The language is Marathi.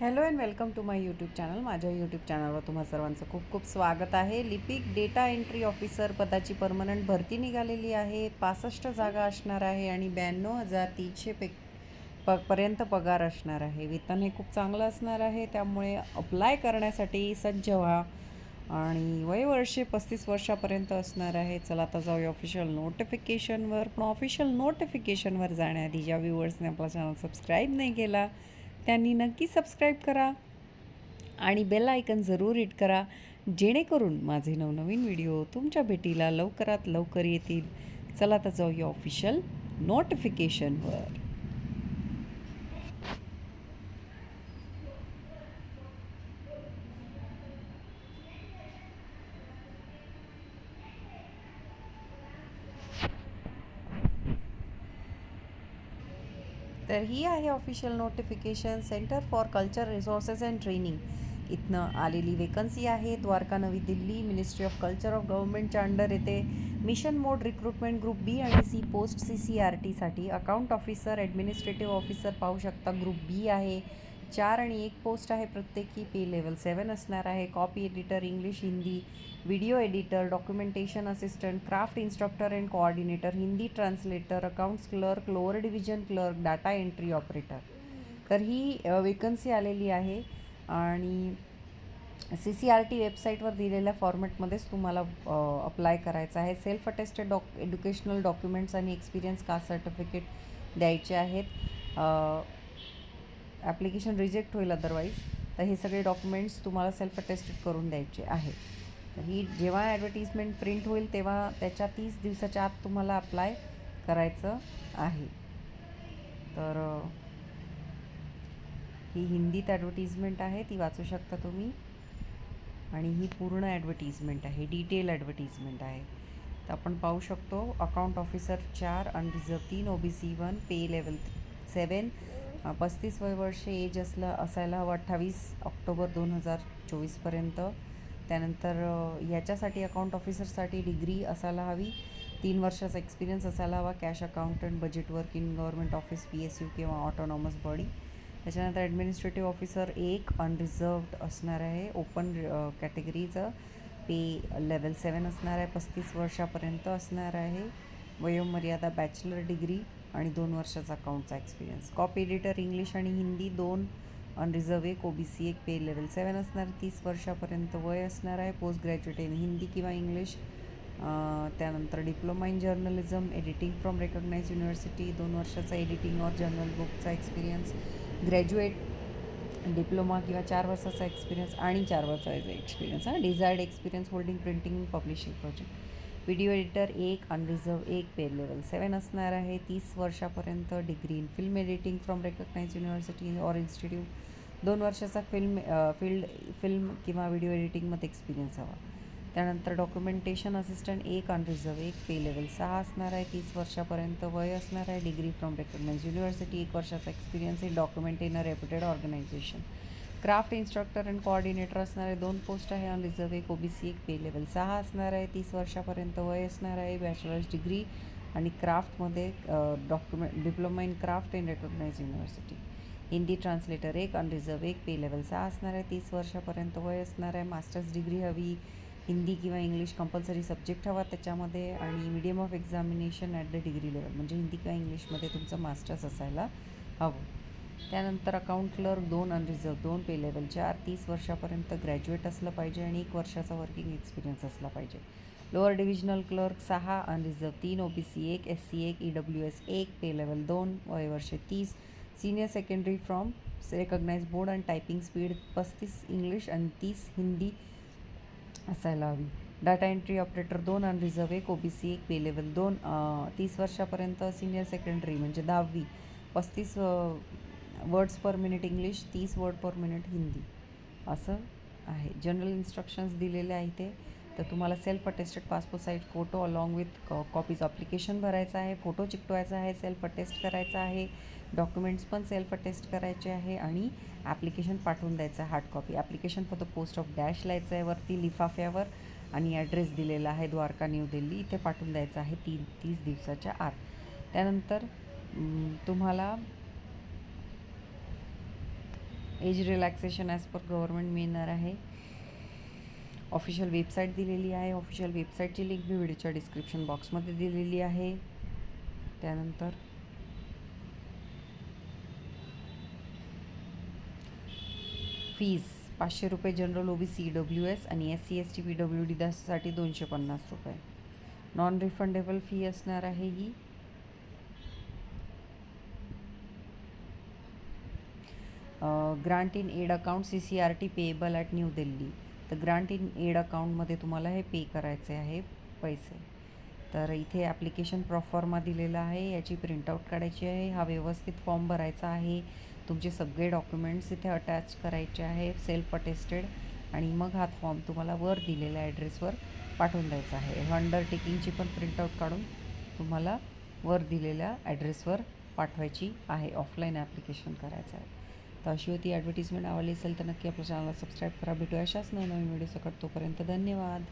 Hello and welcome to my YouTube channel. माझ्या यूट्यूब चॅनलवर तुम्हा सर्वांचं खूप खूप स्वागत आहे. लिपिक डेटा एंट्री ऑफिसर पदाची परमनंट भरती निघालेली आहे. पासष्ट जागा असणार आहे आणि ब्याण्णव हजार तीनशे पे प पर्यंत पगार असणार आहे. वेतन हे खूप चांगलं असणार आहे. त्यामुळे अप्लाय करण्यासाठी सज्ज व्हा. आणि वयवर्षे पस्तीस वर्षापर्यंत असणार आहे. चला आता जाऊया ऑफिशियल नोटिफिकेशनवर पण ऑफिशियल नोटिफिकेशनवर जाण्याआधी ज्या व्ह्युअर्सने आपला चॅनल सबस्क्राईब नाही केला त्यांनी नक्की सबस्क्राईब करा आणि बेल आयकन जरूर हिट करा जेणेकरून माझे नवनवीन व्हिडिओ तुमच्या भेटीला लवकरात लवकर येतील. चला तर जाऊया ऑफिशियल नोटिफिकेशनवर तर ही आहे official notification centre for culture resources and training इथनं आलेली वेकन्सी आहे. द्वारका नवी Delhi ministry of culture of गव्हर्नमेंटच्या अंडर येते. Mission mode recruitment group B आणि C post C C R टीसाठी अकाउंट ऑफिसर ॲडमिनिस्ट्रेटिव्ह ऑफिसर पाहू शकता ग्रुप बी आहे. चार आणि एक पोस्ट आहे प्रत्येकी पे लेवल सेवन असणार आहे. Copy editor English Hindi video editor documentation assistant craft instructor and coordinator Hindi translator accounts clerk lower division clerk data entry operator तर ही वेकन्सी आलेली आहे. आणि सी सी आर टी वेबसाईटवर दिलेल्या फॉर्मॅटमध्येच तुम्हाला अप्लाय करायचं आहे. Self attested doc educational documents आणि एक्सपिरियन्स कास्ट सर्टिफिकेट द्यायचे आहेत. ॲप्लिकेशन रिजेक्ट होईल अदरवाईज तर हे सगळे डॉक्युमेंट्स तुम्हाला सेल्फ अटेस्टेड करून द्यायचे आहे. तर ही जेव्हा ॲडव्हर्टिजमेंट प्रिंट होईल तेव्हा त्याच्या तीस दिवसाच्या आत तुम्हाला अप्लाय करायचं आहे. तर ही हिंदीत ॲडव्हर्टिजमेंट आहे ती वाचू शकता तुम्ही. आणि ही पूर्ण ॲडव्हर्टिजमेंट आहे डिटेल ॲडव्हर्टिजमेंट आहे. तर आपण पाहू शकतो अकाउंट ऑफिसर चार अनरिझर्व तीन O B C one pay level seven पस्तीस वय वर्षे एज असलं असायला हवं अठ्ठावीस ऑक्टोबर दोन हजार चोवीसपर्यंत त्यानंतर ह्याच्यासाठी याच्यासाठी अकाउंट ऑफिसरसाठी डिग्री असायला हवी. तीन वर्षाचा एक्सपिरियन्स असायला हवा cash accountant budget work in government office P S U किंवा ऑटोनॉमस बॉडी त्याच्यानंतर ॲडमिनिस्ट्रेटिव्ह ऑफिसर एक अनरिझर्वड असणार आहे. ओपन कॅटेगरीचं पे लेवल सेवन असणार आहे. पस्तीस वर्षापर्यंत असणार आहे. वयोमर्यादा बॅचलर डिग्री आणि दोन वर्षाचा अकाउंटचा एक्सपिरियन्स कॉपी एडिटर इंग्लिश आणि हिंदी दोन अनरिझर्व एक ओ बी सी एक पे लेवल सेवन असणार तीस वर्षापर्यंत वय असणार आहे. पोस्ट ग्रॅज्युएट इन हिंदी किंवा इंग्लिश त्यानंतर diploma in journalism editing from recognise university दोन वर्षाचा एडिटिंग और जर्नल बुकचा एक्सपिरियन्स ग्रॅज्युएट डिप्लोमा किंवा चार वर्षाचा एक्सपिरियन्स आणि चार वर्षाचा एक्सपिरियन्स हा desired experience holding printing publishing project video editor एक अनरिझर्व एक पे लेवल सेवन असणार आहे. तीस वर्षापर्यंत degree in film editing from recognise university or institute. दोन वर्षाचा फिल्म फील्ड फिल्म किंवा व्हिडिओ एडिटिंगमध्ये एक्सपिरियन्स हवा. त्यानंतर डॉक्युमेंटेशन असिस्टंट एक अनरिझर्व एक पे लेवल सहा असणार आहे. तीस वर्षापर्यंत वय असणार आहे. डिग्री फ्रॉम रेकग्नाइज युनिव्हर्सिटी एक वर्षाचा experience in document in a reputed organisation craft instructor and coordinator असणारे दोन पोस्ट आहे. अनरिझर्व एक ओबीसी एक पे लेवल सहा असणार आहे. तीस वर्षापर्यंत वय असणार आहे. बॅचलर्स डिग्री आणि क्राफ्टमध्ये document diploma in craft in recognise university Hindi translator एक अनरिझर्व एक पे लेवल सहा असणार आहे. तीस वर्षापर्यंत वय असणार आहे. मास्टर्स डिग्री हवी. हिंदी किंवा इंग्लिश कंपल्सरी सब्जेक्ट हवा त्याच्यामध्ये. आणि medium of examination at the degree level म्हणजे हिंदी किंवा इंग्लिशमध्ये तुमचं मास्टर्स असायला हवं. त्यानंतर अकाउंट क्लर्क दोन अनरिझर्व दोन पे लेवल चार तीस वर्षापर्यंत ग्रॅज्युएट असलं पाहिजे आणि एक वर्षाचा वर्किंग एक्सपिरियन्स असला पाहिजे. लोअर डिव्हिजनल क्लर्क सहा अनरिझर्व तीन ओ बी सी एक एस सी एक ई डब्ल्यू एस एक पे लेवल दोन वयवर्षे तीस. Senior secondary from recognise board and typing speed पस्तीस इंग्लिश आणि तीस हिंदी असायला हवी. डाटा एंट्री ऑपरेटर दोन अनरिझर्व एक ओ बी सी एक पे लेवल दोन तीस वर्षापर्यंत सिनियर सेकंडरी म्हणजे दहावी. पस्तीस वर्ड्स पर मिनिट इंग्लिश तीस वर्ड पर मिनिट हिंदी असं आहे. जनरल इन्स्ट्रक्शन्स दिलेले आहे ते तर तुम्हाला self attested passport size photo along with copies application भरायचं आहे. फोटो चिकटवायचा आहे सेल्फ अटेस्ट करायचा आहे. डॉक्युमेंट्स पण सेल्फ अटेस्ट करायचे आहे आणि ॲप्लिकेशन पाठवून द्यायचं आहे हार्ड कॉपी ॲप्लिकेशन फक्त द पोस्ट ऑफ डॅश लिहायचं आहे वरती लिफाफ्यावर आणि ॲड्रेस दिलेला आहे द्वारका न्यू दिल्ली इथे पाठवून द्यायचं आहे तीन तीस दिवसाच्या आत. त्यानंतर तुम्हाला age relaxation as per government मिळणार आहे ऑफिशियल वेबसाईट दिलेली आहे ऑफिशियल वेबसाईटची लिंक मी व्हिडिओच्या डिस्क्रिप्शन बॉक्समध्ये दिलेली आहे त्यानंतर फीज पाचशे रुपये general O B C W S आणि S C S T P W D दासाठी दोनशे पन्नास रुपये नॉन रिफंडेबल फ़ी असणार आहे ही. Grant in aid account C C R T payable at New Delhi तर ग्रांट इन एड अकाउंटमध्ये तुम्हाला हे पे करायचे आहे पैसे. तर इथे ॲप्लिकेशन प्रॉफॉर्मा दिलेला आहे याची प्रिंटआउट काढायची आहे हा व्यवस्थित फॉर्म भरायचा आहे. तुमचे सगळे डॉक्युमेंट्स इथे अटॅच करायचे आहे सेल्फ अटेस्टेड आणि मग हा फॉर्म तुम्हाला वर दिलेल्या ॲड्रेसवर पाठवून द्यायचा आहे. अंडरटेकिंगची पण प्रिंटआउट काढून तुम्हाला वर दिलेल्या ॲड्रेसवर पाठवायची आहे. ऑफलाईन ॲप्लिकेशन करायचं आहे. तर अशी होती ॲडव्हर्टिजमेंट आवडली असेल तर नक्की आपल्या चॅनलला सबस्क्राईब करा. भेटूया अशाच नवनवीन व्हिडिओ सकट तोपर्यंत धन्यवाद.